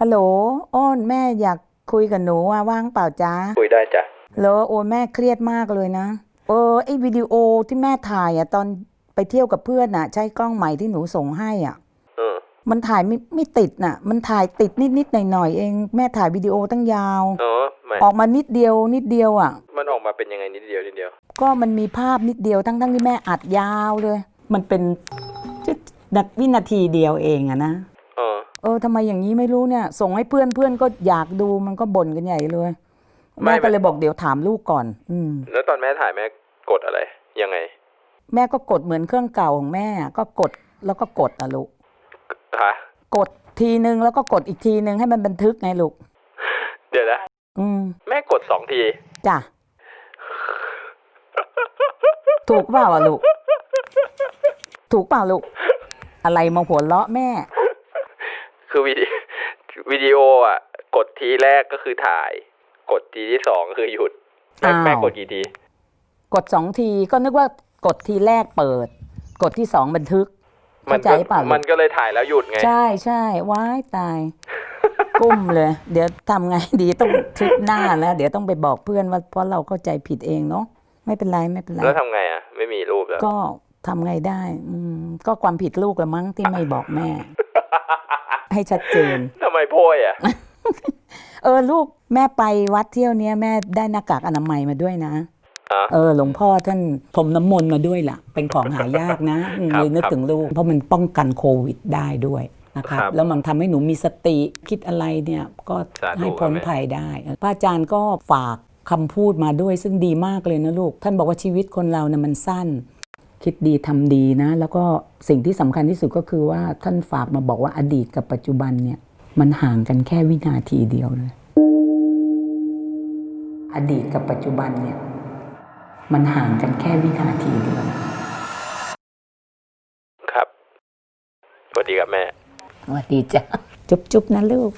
ฮัลโหลอ้นแม่อยากคุยกับหนูอะว่างเปล่าจ๊ะคุยได้จ้ะเหรอโอ้แม่เครียดมากเลยนะเออไอวิดีโอที่แม่ถ่ายอะตอนไปเที่ยวกับเพื่อนอะใช้กล้องใหม่ที่หนูส่งให้อะเออมันถ่ายไม่ไม่ติดน่ะ มันถ่ายติดนิดนิดหน่อยหน่อยๆเอง แม่ถ่ายวิดีโอตั้งยาวเออไม่ออกมานิดเดียวนิดเดียวอะมันออกมาเป็นยังไงนิดเดียวนิดเดียว ก็มันมีภาพนิดเดียวทั้งทั้งที่แม่อัดยาวเลย มันเป็นนาวินาทีเดียวเองอะนะ เออเออทำไมอย่างนี้ไม่รู้เนี่ย ส่งให้เพื่อนเพื่อนก็อยากดูมันก็บ่นกันใหญ่เลยไม่แม่ก็เลยบอกเดี๋ยวถามลูกก่อน อืม แล้วตอนแม่ถ่ายแม่กดอะไร ยังไง แม่ก็กดเหมือนเครื่องเก่าของแม่ ก็กดแล้วก็กดอะลูกฮะกดทีนึงแล้วก็กดอีกทีนึงให้มันบันทึกไงลูก เดี๋ยวนะอืม แม่กดสองทีจ้ะถูกเปล่าอะลูก ถูกเปล่าลูก อะไรมาหัวเราะแม่ คือวิดีวิดีโออะ กดทีแรกก็คือถ่าย กดทีที่สองคือหยุดแม่อ้าว แม่กดกี่ที กดสองทีก็นึกว่ากดทีแรกเปิด กดที่สองบันทึกมัเข้าใจก็เปล่าลูมันกก็เลยถ่ายแล้วหยุดไง ใช่ใช่ว้ายตาย กุ้มเลย เดี๋ยวทำไงดีต้องทริปหน้าแล้ว เดี๋ยวต้องไปบอกเพื่อนว่าเพราะเราเข้าใจผิดเองเนาะไม่เป็นไรไม่เป็นไร แล้วทำไงอะ ไม่มีรูปแล้ว ก็ทำไงได้ อืมก็ความผิดลูกละมั้งที่ไม่บอกแม่ ให้ชัดเจน ทำไมโพยอะ เออลูกแม่ไปวัดเที่ยวเนี้ยแม่ได้หน้ากากอนามัยมาด้วยนะ อะ เออหลวงพ่อท่านผมน้ำมนต์มาด้วยล่ะ เป็นของหายากนะอืมครับเลยนึกครับถึงลูก เพราะมันป้องกันโควิดได้ด้วยนะครับ ครับแล้วมันทำให้หนูมีสติคิดอะไรเนี่ยก็สาธุให้พ้นครับแม่ ภัยได้เออพระอาจารย์ก็ฝากคำพูดมาด้วยซึ่งดีมากเลยนะลูก ท่านบอกว่าชีวิตคนเราเนี่ยมันสั้น คิดดีทำดีนะ แล้วก็สิ่งที่สำคัญที่สุดก็คือว่าท่านฝากมาบอกว่าอดีตกับปัจจุบันเนี่ยมันห่างกันแค่วินาทีเดียวเลย อดีตกับปัจจุบันเนี่ยมันห่างกันแค่วินาทีเดียว ครับสวัสดีครับแม่ สวัสดีจ้ะ จุ๊บๆนะลูก